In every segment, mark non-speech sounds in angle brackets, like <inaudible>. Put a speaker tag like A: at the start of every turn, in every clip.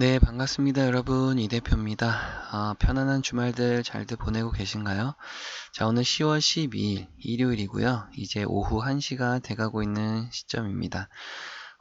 A: 네, 반갑습니다, 여러분. 이 대표입니다. 아, 편안한 주말들 잘들 보내고 계신가요? 자, 오늘 10월 12일 일요일이고요. 이제 오후 1시가 돼가고 있는 시점입니다.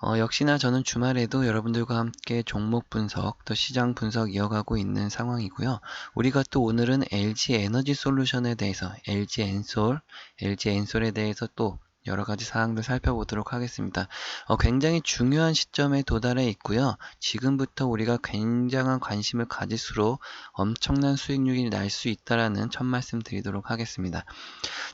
A: 어, 역시나 저는 주말에도 여러분들과 함께 종목 분석, 또 시장 분석 이어가고 있는 상황이고요. 우리가 또 오늘은 LG 에너지 솔루션에 대해서, LG 엔솔, LG 엔솔에 대해서 또 여러 가지 사항들 살펴보도록 하겠습니다. 어, 굉장히 중요한 시점에 도달해 있고요. 지금부터 우리가 굉장한 관심을 가질수록 엄청난 수익률이 날 수 있다라는 첫 말씀 드리도록 하겠습니다.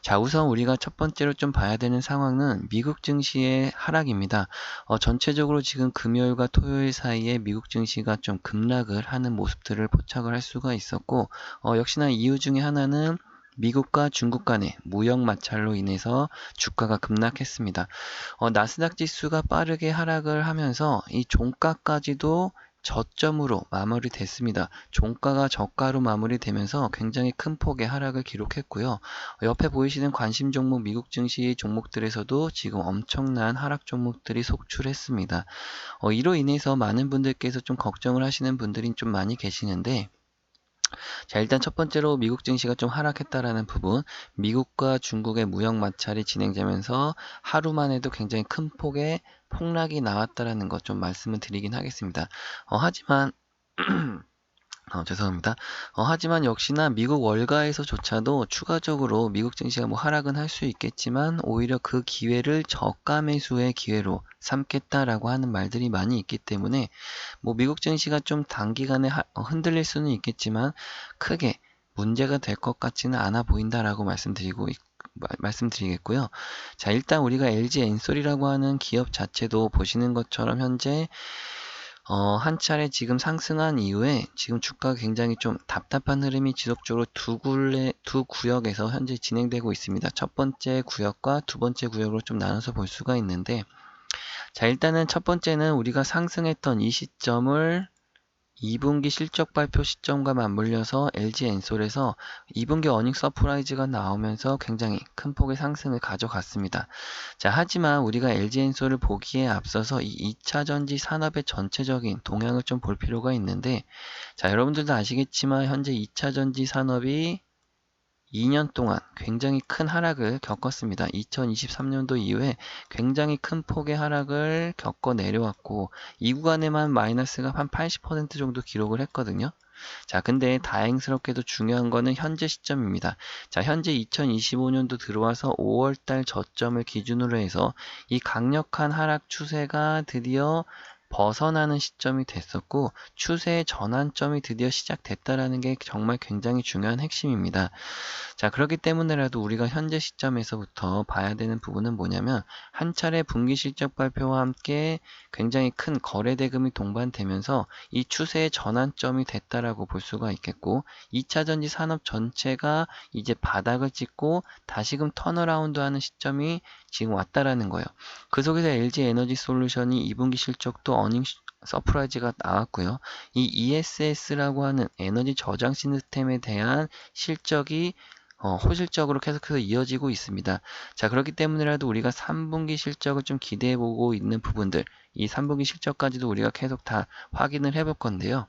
A: 자, 우선 우리가 첫 번째로 좀 봐야 되는 상황은 미국 증시의 하락입니다. 어, 전체적으로 지금 금요일과 토요일 사이에 미국 증시가 좀 급락을 하는 모습들을 포착을 할 수가 있었고, 어, 역시나 이유 중에 하나는 미국과 중국 간의 무역 마찰로 인해서 주가가 급락했습니다. 어, 나스닥 지수가 빠르게 하락을 하면서 이 종가까지도 저점으로 마무리됐습니다. 종가가 저가로 마무리되면서 굉장히 큰 폭의 하락을 기록했고요. 옆에 보이시는 관심 종목 미국 증시 종목들에서도 지금 엄청난 하락 종목들이 속출했습니다. 어, 이로 인해서 많은 분들께서 좀 걱정을 하시는 분들이 좀 많이 계시는데 자, 일단 첫 번째로 미국 증시가 좀 하락했다라는 부분, 미국과 중국의 무역 마찰이 진행되면서 하루만 해도 굉장히 큰 폭의 폭락이 나왔다라는 것 좀 말씀을 드리긴 하겠습니다. 어, 하지만 <clears throat> 어, 죄송합니다. 어, 하지만 역시나 미국 월가에서조차도 추가적으로 미국 증시가 뭐 하락은 할 수 있겠지만 오히려 그 기회를 저가 매수의 기회로 삼겠다라고 하는 말들이 많이 있기 때문에 뭐 미국 증시가 좀 단기간에 하, 어, 흔들릴 수는 있겠지만 크게 문제가 될 것 같지는 않아 보인다라고 말씀드리고 있, 말씀드리겠고요. 자, 일단 우리가 LG 엔솔이라고 하는 기업 자체도 보시는 것처럼 현재 어, 한 차례 지금 상승한 이후에 지금 주가가 굉장히 좀 답답한 흐름이 지속적으로 두 굴레, 두 구역에서 현재 진행되고 있습니다. 첫 번째 구역과 두 번째 구역으로 좀 나눠서 볼 수가 있는데, 자, 일단은 첫 번째는 우리가 상승했던 이 시점을 2분기 실적 발표 시점과 맞물려서 LG 엔솔에서 2분기 어닝 서프라이즈가 나오면서 굉장히 큰 폭의 상승을 가져갔습니다. 자, 하지만 우리가 LG 엔솔을 보기에 앞서서 이 2차 전지 산업의 전체적인 동향을 좀 볼 필요가 있는데 자, 여러분들도 아시겠지만 현재 2차 전지 산업이 2년 동안 굉장히 큰 하락을 겪었습니다. 2023년도 이후에 굉장히 큰 폭의 하락을 겪어 내려왔고 이 구간에만 마이너스가 한 80% 정도 기록을 했거든요. 자, 근데 다행스럽게도 중요한 거는 현재 시점입니다. 자, 현재 2025년도 들어와서 5월달 저점을 기준으로 해서 이 강력한 하락 추세가 드디어 벗어나는 시점이 됐었고 추세의 전환점이 드디어 시작됐다라는 게 정말 굉장히 중요한 핵심입니다. 자 그렇기 때문에라도 우리가 현재 시점에서부터 봐야 되는 부분은 뭐냐면 한 차례 분기 실적 발표와 함께 굉장히 큰 거래 대금이 동반되면서 이 추세의 전환점이 됐다라고 볼 수가 있겠고 2차 전지 산업 전체가 이제 바닥을 찍고 다시금 턴어라운드 하는 시점이 지금 왔다라는 거예요. 그 속에서 LG 에너지 솔루션이 2분기 실적도 어닝 서프라이즈가 나왔고요. 이 ESS라고 하는 에너지 저장 시스템에 대한 실적이 어, 호실적으로 계속해서 이어지고 있습니다. 자, 그렇기 때문에라도 우리가 3분기 실적을 좀 기대해 보고 있는 부분들, 이 3분기 실적까지도 우리가 계속 다 확인을 해 볼 건데요.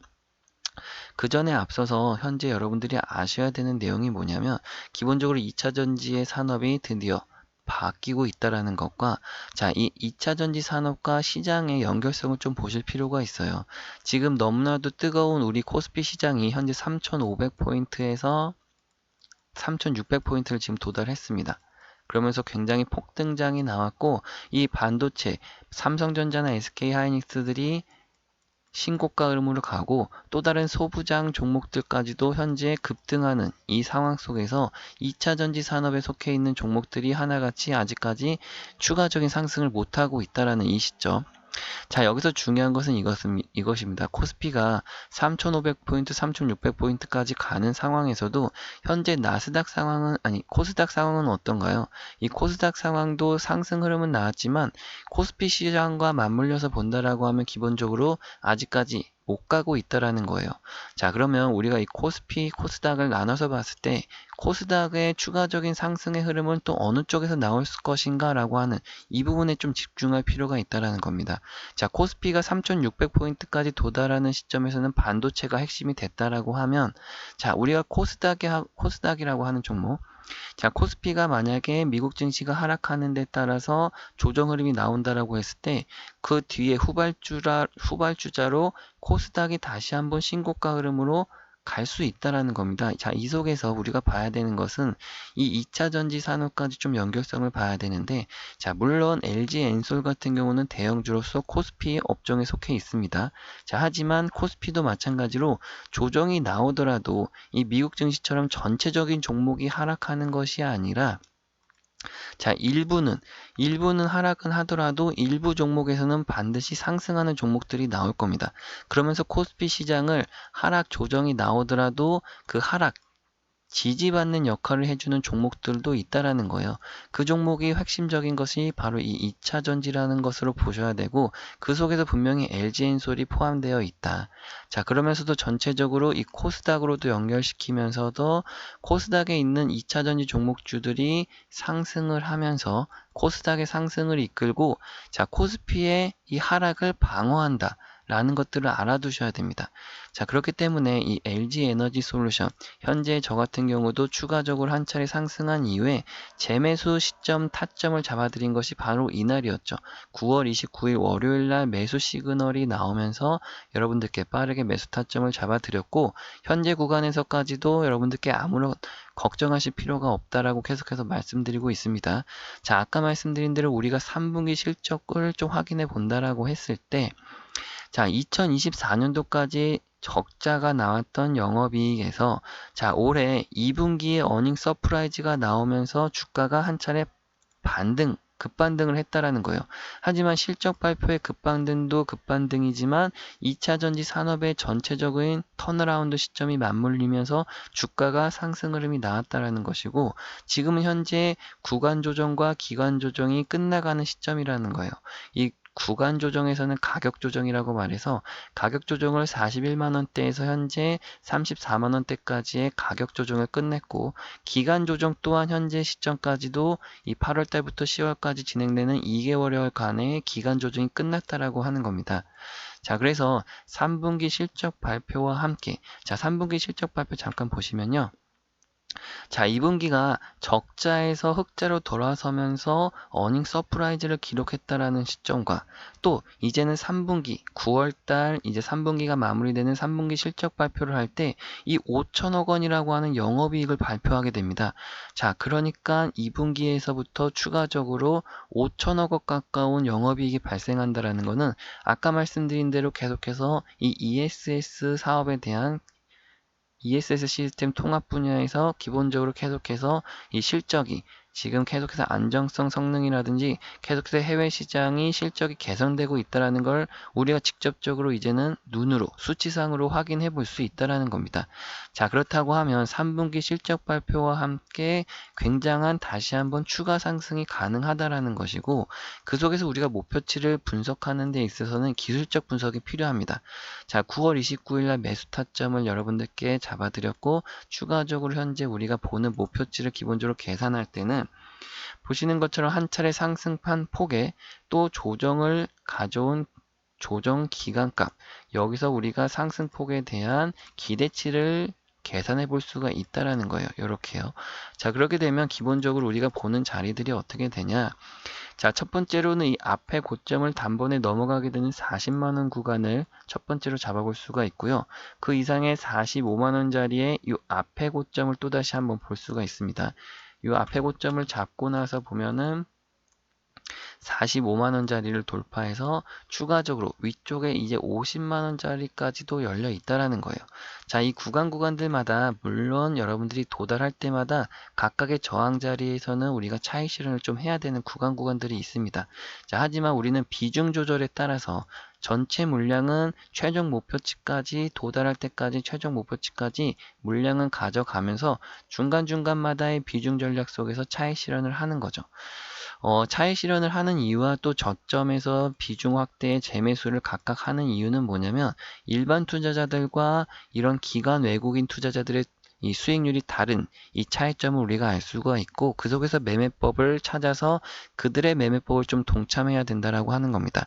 A: 그 전에 앞서서 현재 여러분들이 아셔야 되는 내용이 뭐냐면 기본적으로 2차 전지의 산업이 드디어 바뀌고 있다라는 것과 자, 이 2차 전지 산업과 시장의 연결성을 좀 보실 필요가 있어요. 지금 너무나도 뜨거운 우리 코스피 시장이 현재 3,500포인트에서 3,600포인트를 지금 도달했습니다. 그러면서 굉장히 폭등장이 나왔고 이 반도체 삼성전자나 SK하이닉스들이 신고가 흐름으로 가고 또 다른 소부장 종목들까지도 현재 급등하는 이 상황 속에서 2차 전지 산업에 속해 있는 종목들이 하나같이 아직까지 추가적인 상승을 못하고 있다라는 이 시점 자, 여기서 중요한 것은 이것은, 이것입니다. 코스피가 3,500포인트, 3,600포인트까지 가는 상황에서도 현재 나스닥 상황은, 아니, 코스닥 상황은 어떤가요? 이 코스닥 상황도 상승 흐름은 나왔지만 코스피 시장과 맞물려서 본다라고 하면 기본적으로 아직까지 못 가고 있다라는 거예요. 자, 그러면 우리가 이 코스피, 코스닥을 나눠서 봤을 때 코스닥의 추가적인 상승의 흐름은 또 어느 쪽에서 나올 것인가 라고 하는 이 부분에 좀 집중할 필요가 있다라는 겁니다. 자, 코스피가 3600포인트까지 도달하는 시점에서는 반도체가 핵심이 됐다라고 하면 자, 우리가 코스닥이 코스닥이라고 하는 종목 자, 코스피가 만약에 미국 증시가 하락하는 데 따라서 조정 흐름이 나온다라고 했을 때 그 뒤에 후발주라, 후발주자로 코스닥이 다시 한번 신고가 흐름으로 갈 수 있다라는 겁니다. 자, 이 속에서 우리가 봐야 되는 것은 이 2차 전지 산업까지 좀 연결성을 봐야 되는데, 자, 물론 LG 엔솔 같은 경우는 대형주로서 코스피 업종에 속해 있습니다. 자, 하지만 코스피도 마찬가지로 조정이 나오더라도 이 미국 증시처럼 전체적인 종목이 하락하는 것이 아니라 자, 일부는 일부는 하락은 하더라도 일부 종목에서는 반드시 상승하는 종목들이 나올 겁니다. 그러면서 코스피 시장을 하락 조정이 나오더라도 그 하락 지지받는 역할을 해주는 종목들도 있다라는 거예요. 그 종목이 핵심적인 것이 바로 이 2차 전지라는 것으로 보셔야 되고 그 속에서 분명히 LG엔솔이 포함되어 있다. 자 그러면서도 전체적으로 이 코스닥으로도 연결시키면서도 코스닥에 있는 2차 전지 종목주들이 상승을 하면서 코스닥의 상승을 이끌고 자 코스피의 이 하락을 방어한다. 라는 것들을 알아두셔야 됩니다. 자, 그렇기 때문에 이 LG 에너지 솔루션, 현재 저 같은 경우도 추가적으로 한 차례 상승한 이후에 재매수 시점 타점을 잡아드린 것이 바로 이날이었죠. 9월 29일 월요일 날 매수 시그널이 나오면서 여러분들께 빠르게 매수 타점을 잡아드렸고, 현재 구간에서까지도 여러분들께 아무런 걱정하실 필요가 없다라고 계속해서 말씀드리고 있습니다. 자, 아까 말씀드린 대로 우리가 3분기 실적을 좀 확인해 본다라고 했을 때, 자, 2024년도까지 적자가 나왔던 영업이익에서 자, 올해 2분기에 어닝 서프라이즈가 나오면서 주가가 한 차례 반등 급반등을 했다라는 거예요. 하지만 실적 발표의 급반등도 급반등이지만 2차 전지 산업의 전체적인 턴어라운드 시점이 맞물리면서 주가가 상승 흐름이 나왔다라는 것이고 지금은 현재 구간 조정과 기간 조정이 끝나가는 시점이라는 거예요. 이 구간 조정에서는 가격 조정이라고 말해서 가격 조정을 41만 원대에서 현재 34만 원대까지의 가격 조정을 끝냈고 기간 조정 또한 현재 시점까지도 이 8월 달부터 10월까지 진행되는 2개월여간의 기간 조정이 끝났다라고 하는 겁니다. 자, 그래서 3분기 실적 발표와 함께 자, 3분기 실적 발표 잠깐 보시면요. 자, 2분기가 적자에서 흑자로 돌아서면서 어닝 서프라이즈를 기록했다라는 시점과 또 이제는 3분기 9월달 이제 3분기가 마무리되는 3분기 실적 발표를 할 때 이 5천억 원이라고 하는 영업이익을 발표하게 됩니다. 자, 그러니까 2분기에서부터 추가적으로 5천억 원 가까운 영업이익이 발생한다라는 것은 아까 말씀드린 대로 계속해서 이 ESS 사업에 대한 ESS 시스템 통합 분야에서 기본적으로 계속해서 이 실적이 지금 계속해서 안정성 성능이라든지 계속해서 해외 시장이 실적이 개선되고 있다라는 걸 우리가 직접적으로 이제는 눈으로 수치상으로 확인해 볼 수 있다라는 겁니다. 자, 그렇다고 하면 3분기 실적 발표와 함께 굉장한 다시 한번 추가 상승이 가능하다라는 것이고 그 속에서 우리가 목표치를 분석하는 데 있어서는 기술적 분석이 필요합니다. 자, 9월 29일 날 매수 타점을 여러분들께 잡아드렸고 추가적으로 현재 우리가 보는 목표치를 기본적으로 계산할 때는 보시는 것처럼 한 차례 상승판 폭에 또 조정을 가져온 조정 기간값 여기서 우리가 상승폭에 대한 기대치를 계산해 볼 수가 있다라는 거예요. 이렇게요. 자, 그렇게 되면 기본적으로 우리가 보는 자리들이 어떻게 되냐? 자, 첫 번째로는 이 앞에 고점을 단번에 넘어가게 되는 40만 원 구간을 첫 번째로 잡아볼 수가 있고요. 그 이상의 45만 원짜리의 이 앞에 고점을 또 다시 한번 볼 수가 있습니다. 이 앞에 고점을 잡고 나서 보면은 45만원짜리를 돌파해서 추가적으로 위쪽에 이제 50만원짜리까지도 열려 있다라는 거예요. 자, 이 구간 구간들마다 물론 여러분들이 도달할 때마다 각각의 저항 자리에서는 우리가 차익 실현을 좀 해야 되는 구간 구간들이 있습니다. 자, 하지만 우리는 비중 조절에 따라서 전체 물량은 최종 목표치까지 도달할 때까지 최종 목표치까지 물량은 가져가면서 중간중간마다의 비중 전략 속에서 차익 실현을 하는 거죠. 어, 차익 실현을 하는 이유와 또 저점에서 비중 확대의 재매수를 각각 하는 이유는 뭐냐면 일반 투자자들과 이런 기관 외국인 투자자들의 이 수익률이 다른 이 차이점을 우리가 알 수가 있고 그 속에서 매매법을 찾아서 그들의 매매법을 좀 동참해야 된다라고 하는 겁니다.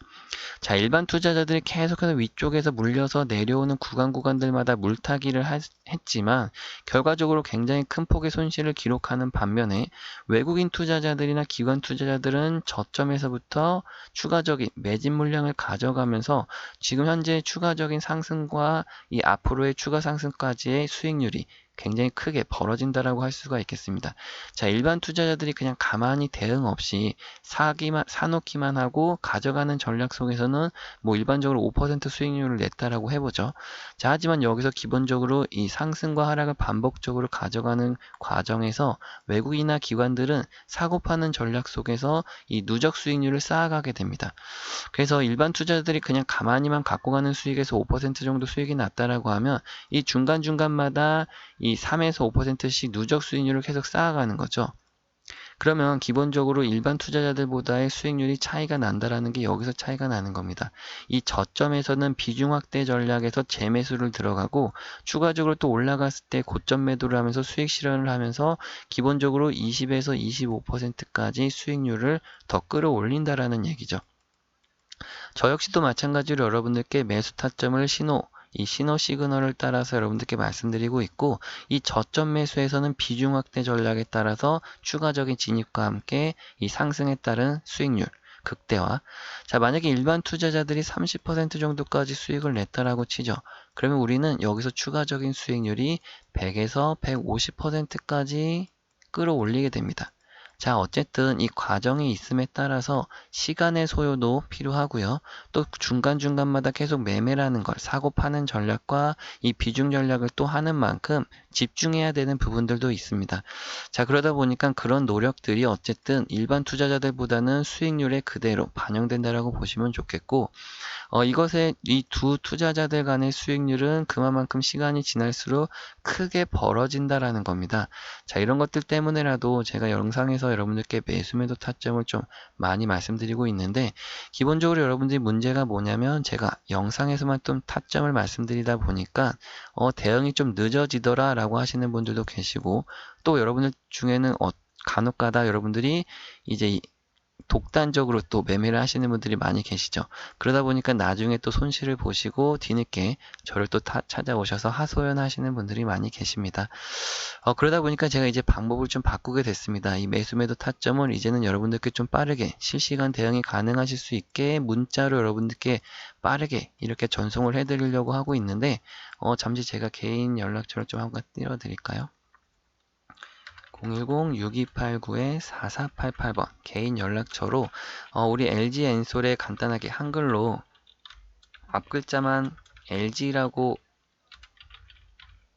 A: 자, 일반 투자자들이 계속해서 위쪽에서 물려서 내려오는 구간 구간들마다 물타기를 하- 했지만 결과적으로 굉장히 큰 폭의 손실을 기록하는 반면에 외국인 투자자들이나 기관 투자자들은 저점에서부터 추가적인 매진 물량을 가져가면서 지금 현재 추가적인 상승과 이 앞으로의 추가 상승까지의 수익률이 굉장히 크게 벌어진다라고 할 수가 있겠습니다. 자, 일반 투자자들이 그냥 가만히 대응 없이 사기만, 사놓기만 하고 가져가는 전략 속에서는 뭐 일반적으로 5% 수익률을 냈다라고 해보죠. 자, 하지만 여기서 기본적으로 이 상승과 하락을 반복적으로 가져가는 과정에서 외국이나 기관들은 사고 파는 전략 속에서 이 누적 수익률을 쌓아가게 됩니다. 그래서 일반 투자자들이 그냥 가만히만 갖고 가는 수익에서 5% 정도 수익이 났다라고 하면 이 중간중간마다 이 3에서 5%씩 누적 수익률을 계속 쌓아가는 거죠. 그러면 기본적으로 일반 투자자들보다의 수익률이 차이가 난다라는 게 여기서 차이가 나는 겁니다. 이 저점에서는 비중 확대 전략에서 재매수를 들어가고 추가적으로 또 올라갔을 때 고점 매도를 하면서 수익 실현을 하면서 기본적으로 20에서 25%까지 수익률을 더 끌어올린다라는 얘기죠. 저 역시도 마찬가지로 여러분들께 매수 타점을 신호, 이 신호 시그널을 따라서 여러분들께 말씀드리고 있고 이 저점 매수에서는 비중 확대 전략에 따라서 추가적인 진입과 함께 이 상승에 따른 수익률 극대화. 자, 만약에 일반 투자자들이 30% 정도까지 수익을 냈다라고 치죠. 그러면 우리는 여기서 추가적인 수익률이 100에서 150%까지 끌어올리게 됩니다. 자, 어쨌든 이 과정이 있음에 따라서 시간의 소요도 필요하고요. 또 중간중간마다 계속 매매라는 걸 사고 파는 전략과 이 비중 전략을 또 하는 만큼 집중해야 되는 부분들도 있습니다. 자, 그러다 보니까 그런 노력들이 어쨌든 일반 투자자들보다는 수익률에 그대로 반영된다라고 보시면 좋겠고, 어, 이것의 이 두 투자자들 간의 수익률은 그만큼 시간이 지날수록 크게 벌어진다라는 겁니다. 자, 이런 것들 때문에라도 제가 영상에서 여러분들께 매수 매도 타점을 좀 많이 말씀드리고 있는데, 기본적으로 여러분들이 문제가 뭐냐면 제가 영상에서만 좀 타점을 말씀드리다 보니까 어, 대응이 좀 늦어지더라 라고 하시는 분들도 계시고 또 여러분들 중에는 어, 간혹가다 여러분들이 이제 이- 독단적으로 또 매매를 하시는 분들이 많이 계시죠. 그러다 보니까 나중에 또 손실을 보시고 뒤늦게 저를 또 타- 찾아오셔서 하소연하시는 분들이 많이 계십니다. 어, 그러다 보니까 제가 이제 방법을 좀 바꾸게 됐습니다. 이 매수 매도 타점을 이제는 여러분들께 좀 빠르게 실시간 대응이 가능하실 수 있게 문자로 여러분들께 빠르게 이렇게 전송을 해드리려고 하고 있는데 어, 잠시 제가 개인 연락처를 좀 한번 띄워드릴까요? 010-6289-4488번 개인 연락처로 어, 우리 LG 엔솔에 간단하게 한글로 앞글자만 LG라고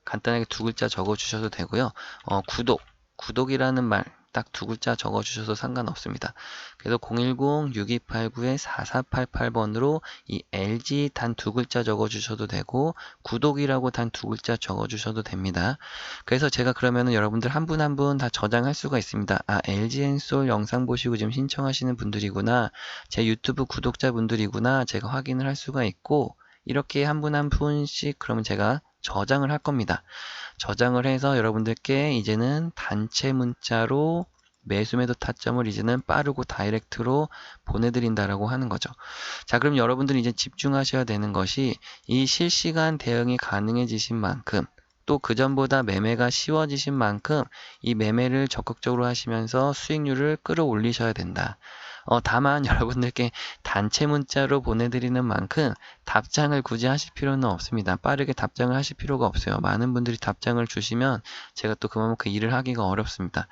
A: 간단하게 두 글자 적어 주셔도 되고요. 어, 구독, 구독이라는 말 딱 두 글자 적어 주셔도 상관없습니다. 그래서 010-6289-4488번으로 이 LG 단 두 글자 적어 주셔도 되고 구독이라고 단 두 글자 적어 주셔도 됩니다. 그래서 제가 그러면은 여러분들 한 분 한 분 다 저장할 수가 있습니다. 아, LG 엔솔 영상 보시고 지금 신청하시는 분들이구나. 제 유튜브 구독자분들이구나. 제가 확인을 할 수가 있고 이렇게 한 분한 분씩 그러면 제가 저장을 할 겁니다. 저장을 해서 여러분들께 이제는 단체 문자로 매수 매도 타점을 이제는 빠르고 다이렉트로 보내드린다라고 하는 거죠. 자, 그럼 여러분들이 이제 집중하셔야 되는 것이 이 실시간 대응이 가능해지신 만큼 또 그전보다 매매가 쉬워지신 만큼 이 매매를 적극적으로 하시면서 수익률을 끌어올리셔야 된다. 어, 다만 여러분들께 단체 문자로 보내드리는 만큼 답장을 굳이 하실 필요는 없습니다. 빠르게 답장을 하실 필요가 없어요. 많은 분들이 답장을 주시면 제가 또 그만큼 그 일을 하기가 어렵습니다.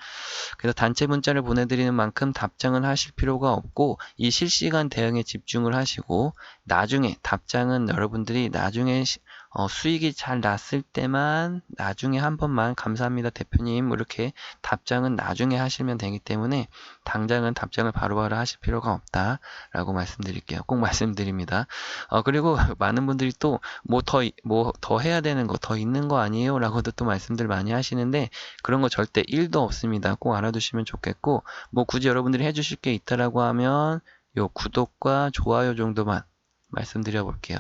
A: 그래서 단체 문자를 보내드리는 만큼 답장은 하실 필요가 없고 이 실시간 대응에 집중을 하시고 나중에 답장은 여러분들이 나중에 시- 어, 수익이 잘 났을 때만 나중에 한 번만 감사합니다 대표님 뭐 이렇게 답장은 나중에 하시면 되기 때문에 당장은 답장을 바로바로 하실 필요가 없다 라고 말씀드릴게요. 꼭 말씀드립니다. 어, 그리고 <laughs> 많은 분들이 또 뭐 더 뭐 더 해야 되는 거 더 있는 거 아니에요 라고도 또 말씀들 많이 하시는데 그런 거 절대 1도 없습니다. 꼭 알아두시면 좋겠고 뭐 굳이 여러분들이 해주실 게 있다라고 하면 요 구독과 좋아요 정도만 말씀드려 볼게요.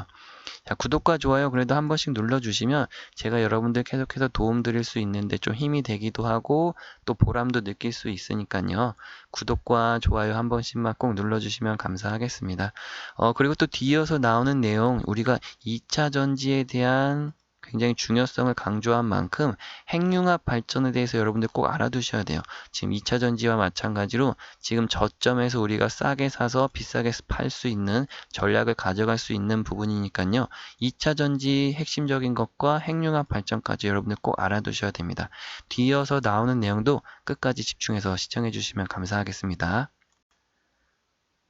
A: 자, 구독과 좋아요 그래도 한 번씩 눌러주시면 제가 여러분들 계속해서 도움 드릴 수 있는데 좀 힘이 되기도 하고 또 보람도 느낄 수 있으니까요. 구독과 좋아요 한 번씩만 꼭 눌러주시면 감사하겠습니다. 어, 그리고 또 뒤이어서 나오는 내용 우리가 2차 전지에 대한 굉장히 중요성을 강조한 만큼 핵융합 발전에 대해서 여러분들 꼭 알아두셔야 돼요. 지금 2차 전지와 마찬가지로 지금 저점에서 우리가 싸게 사서 비싸게 팔 수 있는 전략을 가져갈 수 있는 부분이니까요. 2차 전지 핵심적인 것과 핵융합 발전까지 여러분들 꼭 알아두셔야 됩니다. 뒤이어서 나오는 내용도 끝까지 집중해서 시청해 주시면 감사하겠습니다.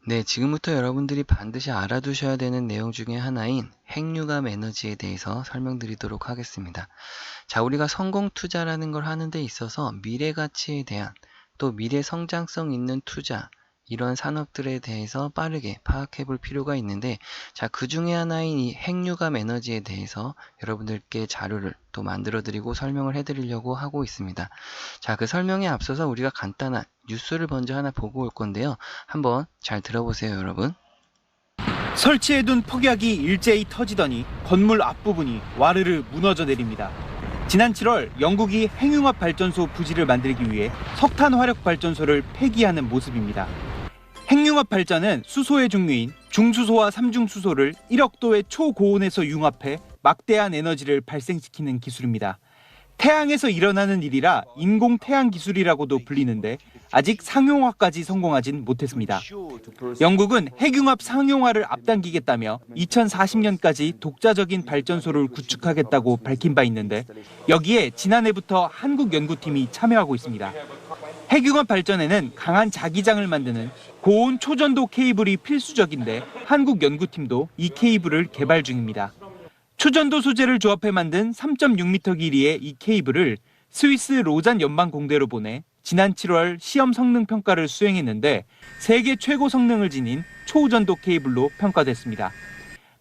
A: 네, 지금부터 여러분들이 반드시 알아두셔야 되는 내용 중에 하나인 핵융합 에너지에 대해서 설명드리도록 하겠습니다. 자, 우리가 성공 투자라는 걸 하는 데 있어서 미래 가치에 대한 또 미래 성장성 있는 투자 이런 산업들에 대해서 빠르게 파악해 볼 필요가 있는데 자, 그 중에 하나인 이 핵융합 에너지에 대해서 여러분들께 자료를 또 만들어 드리고 설명을 해 드리려고 하고 있습니다. 자, 그 설명에 앞서서 우리가 간단한 뉴스를 먼저 하나 보고 올 건데요. 한번 잘 들어보세요, 여러분.
B: 설치해둔 폭약이 일제히 터지더니 건물 앞부분이 와르르 무너져 내립니다. 지난 7월 영국이 핵융합 발전소 부지를 만들기 위해 석탄 화력 발전소를 폐기하는 모습입니다. 핵융합 발전은 수소의 종류인 중수소와 삼중수소를 1억 도의 초고온에서 융합해 막대한 에너지를 발생시키는 기술입니다. 태양에서 일어나는 일이라 인공 태양 기술이라고도 불리는데 아직 상용화까지 성공하진 못했습니다. 영국은 핵융합 상용화를 앞당기겠다며 2040년까지 독자적인 발전소를 구축하겠다고 밝힌 바 있는데 여기에 지난해부터 한국 연구팀이 참여하고 있습니다. 핵융합 발전에는 강한 자기장을 만드는 고온 초전도 케이블이 필수적인데 한국 연구팀도 이 케이블을 개발 중입니다. 초전도 소재를 조합해 만든 3.6m 길이의 이 케이블을 스위스 로잔 연방 공대로 보내 지난 7월 시험 성능 평가를 수행했는데 세계 최고 성능을 지닌 초전도 케이블로 평가됐습니다.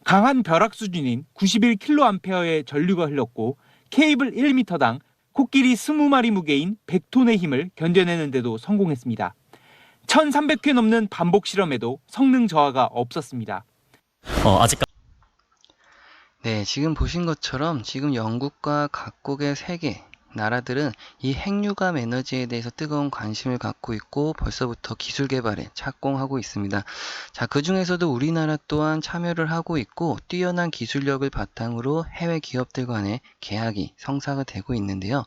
B: 강한 벼락 수준인 91kA의 전류가 흘렀고 케이블 1m당 코끼리 20마리 무게인 100톤의 힘을 견뎌내는데도 성공했습니다. 1300회 넘는 반복 실험에도 성능 저하가 없었습니다.
C: 어, 아직
A: 네, 지금 보신 것처럼 지금 영국과 각국의 세계 나라들은 이 핵융합 에너지에 대해서 뜨거운 관심을 갖고 있고 벌써부터 기술 개발에 착공하고 있습니다. 자, 그 중에서도 우리나라 또한 참여를 하고 있고 뛰어난 기술력을 바탕으로 해외 기업들 간의 계약이 성사가 되고 있는데요.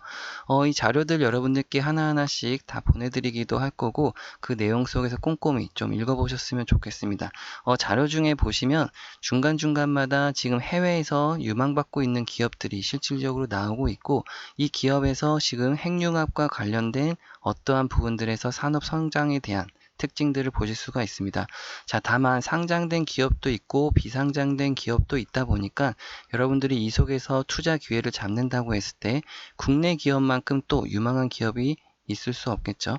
A: 어, 이 자료들 여러분들께 하나하나씩 다 보내드리기도 할 거고 그 내용 속에서 꼼꼼히 좀 읽어보셨으면 좋겠습니다. 어, 자료 중에 보시면 중간중간마다 지금 해외에서 유망받고 있는 기업들이 실질적으로 나오고 있고 이 기업 에서 지금 핵융합과 관련된 어떠한 부분들에서 산업 성장에 대한 특징들을 보실 수가 있습니다. 자, 다만 상장된 기업도 있고 비상장된 기업도 있다 보니까 여러분들이 이 속에서 투자 기회를 잡는다고 했을 때 국내 기업만큼 또 유망한 기업이 있을 수 없겠죠.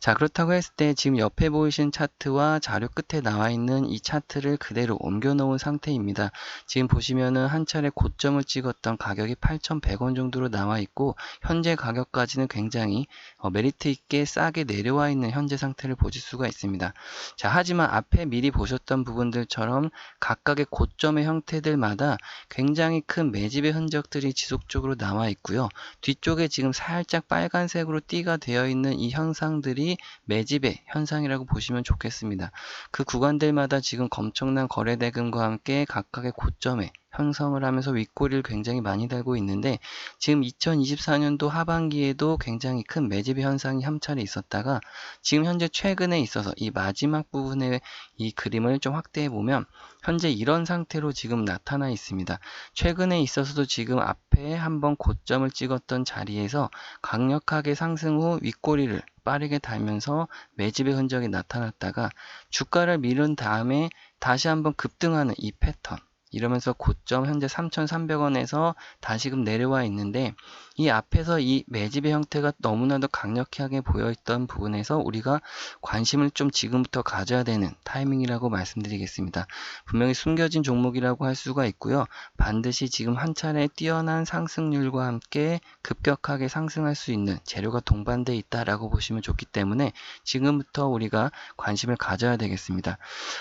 A: 자, 그렇다고 했을 때 지금 옆에 보이신 차트와 자료 끝에 나와 있는 이 차트를 그대로 옮겨 놓은 상태입니다. 지금 보시면은 한 차례 고점을 찍었던 가격이 8,100원 정도로 나와 있고 현재 가격까지는 굉장히 어, 메리트 있게 싸게 내려와 있는 현재 상태를 보실 수가 있습니다. 자, 하지만 앞에 미리 보셨던 부분들처럼 각각의 고점의 형태들마다 굉장히 큰 매집의 흔적들이 지속적으로 나와 있고요. 뒤쪽에 지금 살짝 빨간색으로 띠가 되어 있는 이 현상들이 매집의 현상이라고 보시면 좋겠습니다. 그 구간들마다 지금 엄청난 거래 대금과 함께 각각의 고점에 형성을 하면서 윗꼬리를 굉장히 많이 달고 있는데 지금 2024년도 하반기에도 굉장히 큰 매집의 현상이 한 차례 있었다가 지금 현재 최근에 있어서 이 마지막 부분의 이 그림을 좀 확대해 보면 현재 이런 상태로 지금 나타나 있습니다. 최근에 있어서도 지금 앞에 한번 고점을 찍었던 자리에서 강력하게 상승 후 윗꼬리를 빠르게 달면서 매집의 흔적이 나타났다가 주가를 밀은 다음에 다시 한번 급등하는 이 패턴 이러면서 고점 현재 3,300원에서 다시금 내려와 있는데 이 앞에서 이 매집의 형태가 너무나도 강력하게 보여있던 부분에서 우리가 관심을 좀 지금부터 가져야 되는 타이밍이라고 말씀드리겠습니다. 분명히 숨겨진 종목이라고 할 수가 있고요. 반드시 지금 한 차례 뛰어난 상승률과 함께 급격하게 상승할 수 있는 재료가 동반돼 있다라고 보시면 좋기 때문에 지금부터 우리가 관심을 가져야 되겠습니다.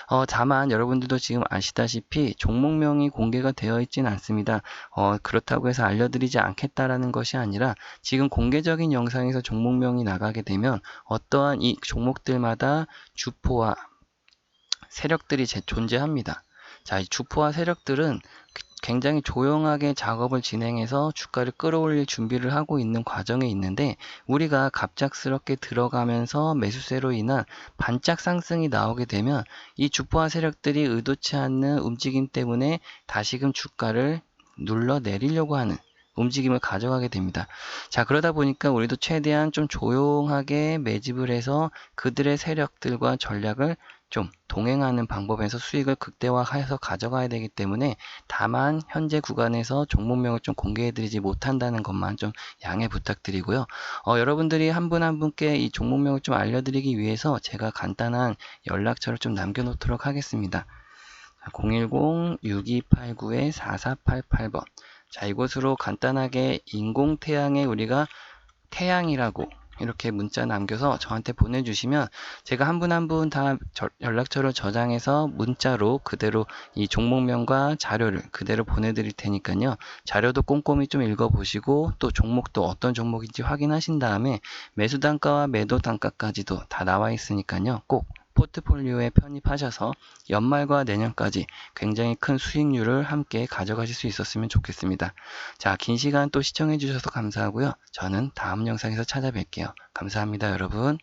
A: 어, 다만 여러분들도 지금 아시다시피 종목명이 공개가 되어 있지는 않습니다. 어, 그렇다고 해서 알려드리지 않겠다라는 것이 아니라 지금 공개적인 영상에서 종목명이 나가게 되면 어떠한 이 종목들마다 주포와 세력들이 제- 존재합니다. 자, 이 주포와 세력들은 굉장히 조용하게 작업을 진행해서 주가를 끌어올릴 준비를 하고 있는 과정에 있는데 우리가 갑작스럽게 들어가면서 매수세로 인한 반짝 상승이 나오게 되면 이 주포와 세력들이 의도치 않는 움직임 때문에 다시금 주가를 눌러 내리려고 하는 움직임을 가져가게 됩니다. 자, 그러다 보니까 우리도 최대한 좀 조용하게 매집을 해서 그들의 세력들과 전략을 좀 동행하는 방법에서 수익을 극대화해서 가져가야 되기 때문에 다만 현재 구간에서 종목명을 좀 공개해드리지 못한다는 것만 좀 양해 부탁드리고요. 어, 여러분들이 한 분한 분께 이 종목명을 좀 알려드리기 위해서 제가 간단한 연락처를 좀 남겨놓도록 하겠습니다. 010-6289-4488번. 자, 이곳으로 간단하게 인공 태양에 우리가 태양이라고 이렇게 문자 남겨서 저한테 보내주시면 제가 한 분 한 분 다 연락처를 저장해서 문자로 그대로 이 종목명과 자료를 그대로 보내드릴 테니까요. 자료도 꼼꼼히 좀 읽어보시고 또 종목도 어떤 종목인지 확인하신 다음에 매수 단가와 매도 단가까지도 다 나와 있으니까요. 꼭 포트폴리오에 편입하셔서 연말과 내년까지 굉장히 큰 수익률을 함께 가져가실 수 있었으면 좋겠습니다. 자, 긴 시간 또 시청해 주셔서 감사하고요. 저는 다음 영상에서 찾아뵐게요. 감사합니다, 여러분.